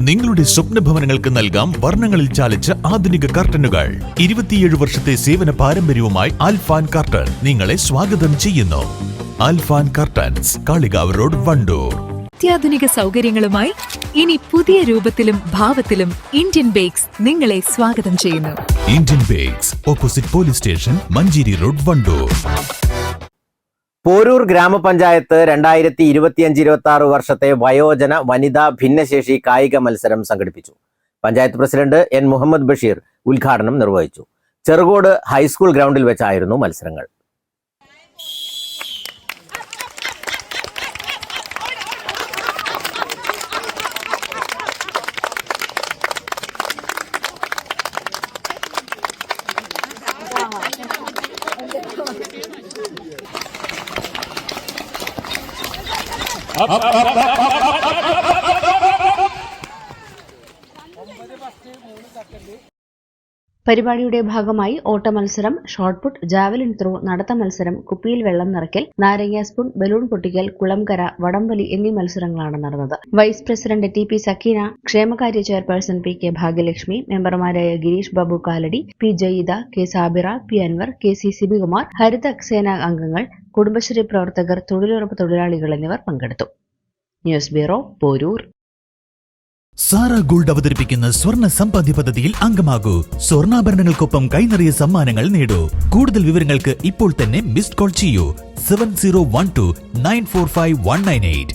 നിങ്ങളുടെ സ്വപ്ന ഭവനങ്ങൾക്ക് നൽകാം വർണങ്ങളിൽ ചാലിച്ച ആധുനിക കർട്ടനുകൾ. ഇരുപത്തിയേഴ് വർഷത്തെ സേവന പാരമ്പര്യവുമായി ആൽഫാൻ കർട്ടൻ നിങ്ങളെ സ്വാഗതം ചെയ്യുന്നു. Alfan curtains Kalikavu road Wandoor. അത്യാധുനിക സൗകര്യങ്ങളുമായി ഇനി പുതിയ രൂപത്തിലും ഭാവത്തിലും ഇന്ത്യൻ ബേക്സ് നിങ്ങളെ സ്വാഗതം ചെയ്യുന്നു. Indian bakes opposite police station Manjeri road Wandoor. Porur grama panchayat രണ്ടായിരത്തി ഇരുപത്തിയഞ്ച് ഇരുപത്തി ആറ് വർഷത്തെ വയോജന വനിതാ ഭിന്നശേഷി കായിക മത്സരം സംഘടിപ്പിച്ചു. പഞ്ചായത്ത് പ്രസിഡന്റ് എൻ മുഹമ്മദ് ബഷീർ ഉദ്ഘാടനം നിർവഹിച്ചു. ചെറുകോട് ഹൈസ്കൂൾ ഗ്രൗണ്ടിൽ വെച്ചായിരുന്നു മത്സരങ്ങൾ. പരിപാടിയുടെ ഭാഗമായി ഓട്ടമത്സരം ഷോട്ട്പുട്ട് ജാവലിൻ ത്രോ നടത്ത മത്സരം കുപ്പിയിൽ വെള്ളം നിറയ്ക്കൽ നാരങ്ങ സ്പൂൺ ബലൂൺ പൊട്ടിക്കൽ കുളംകര വടംവലി എന്നീ മത്സരങ്ങളാണ് നടന്നത്. Vice president T P Sakeena ക്ഷേമകാര്യ ചെയർപേഴ്സൺ പി കെ ഭാഗ്യലക്ഷ്മി മെമ്പർമാരായ Girish Babu Kalady P Jaida K Sabira P Anwar K C Sibikumar Haritha Sena അംഗങ്ങൾ കുടുംബശ്രീ പ്രവർത്തകർ തൊഴിലുറപ്പ് തൊഴിലാളികൾ എന്നിവർ പങ്കെടുത്തു. News bureau Porur. Sara gold അവതരിപ്പിക്കുന്ന സ്വർണ സമ്പാദ്യ പദ്ധതിയിൽ അംഗമാകൂ. സ്വർണാഭരണങ്ങൾക്കൊപ്പം കൈനിറിയ സമ്മാനങ്ങൾ നേടൂ. കൂടുതൽ വിവരങ്ങൾക്ക് ഇപ്പോൾ തന്നെ മിസ്ഡ് കോൾ ചെയ്യൂ. Seven zero one two nine four five one nine eight.